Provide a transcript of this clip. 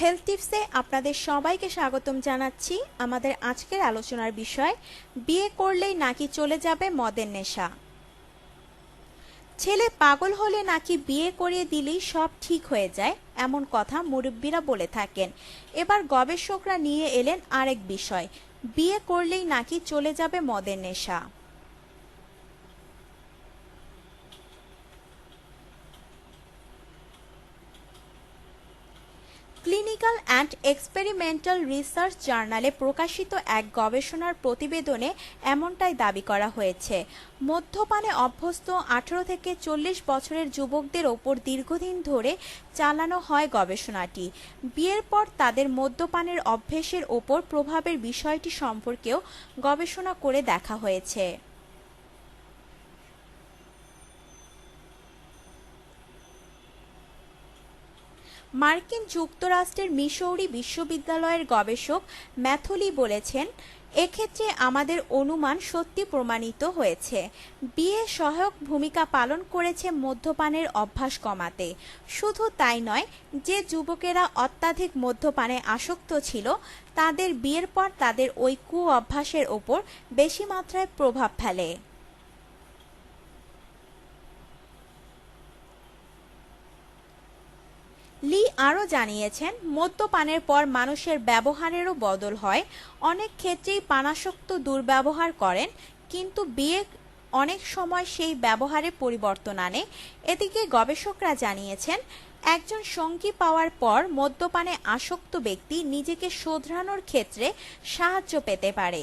Health টিপসে আপনাদের সবাইকে স্বাগতম জানাচ্ছি আমাদের আজকের আলোচনার বিষয়, বিয়ে করলেই নাকি চলে যাবে মদের নেশা। ছেলে পাগল হলে নাকি বিয়ে করিয়ে দিলেই সব ঠিক হয়ে যায়, এমন কথা মুরব্বীরা বলে থাকেন। এবার গবেষকরা নিয়ে এলেন আরেক বিষয়, বিয়ে করলেই নাকি চলে যাবে মদের নেশা। ক্লিনিক্যাল অ্যান্ড এক্সপেরিমেন্টাল রিসার্চ জার্নালে প্রকাশিত এক গবেষণার প্রতিবেদনে এমনটাই দাবি করা হয়েছে। মদ্যপানে অভ্যস্ত আঠারো থেকে চল্লিশ বছরের যুবকদের ওপর দীর্ঘদিন ধরে চালানো হয় গবেষণাটি। বিয়ের পর তাদের মদ্যপানের অভ্যেসের ওপর প্রভাবের বিষয়টি সম্পর্কেও গবেষণা করে দেখা হয়েছে। মার্কিন যুক্তরাষ্ট্রের মিসৌরি বিশ্ববিদ্যালয়ের গবেষক ম্যাথলি বলেছেন, এক্ষেত্রে আমাদের অনুমান সত্যি প্রমাণিত হয়েছে। বিয়ে সহায়ক ভূমিকা পালন করেছে মদ্যপানের অভ্যাস কমাতে। শুধু তাই নয়, যে যুবকেরা অত্যাধিক মদ্যপানে আসক্ত ছিল, তাদের বিয়ের পর তাদের ওই অভ্যাসের ওপর বেশি মাত্রায় প্রভাব ফেলে। লি আরও জানিয়েছেন, মদ্যপানের পর মানুষের ব্যবহারেরও বদল হয়। অনেক ক্ষেত্রেই পানাসক্ত দুর্ব্যবহার করেন, কিন্তু বিয়ে অনেক সময় সেই ব্যবহারে পরিবর্তন আনে। এদিকে গবেষকরা জানিয়েছেন, একজন সঙ্গী পাওয়ার পর মদ্যপানে আসক্ত ব্যক্তি নিজেকে শোধরানোর ক্ষেত্রে সাহায্য পেতে পারে।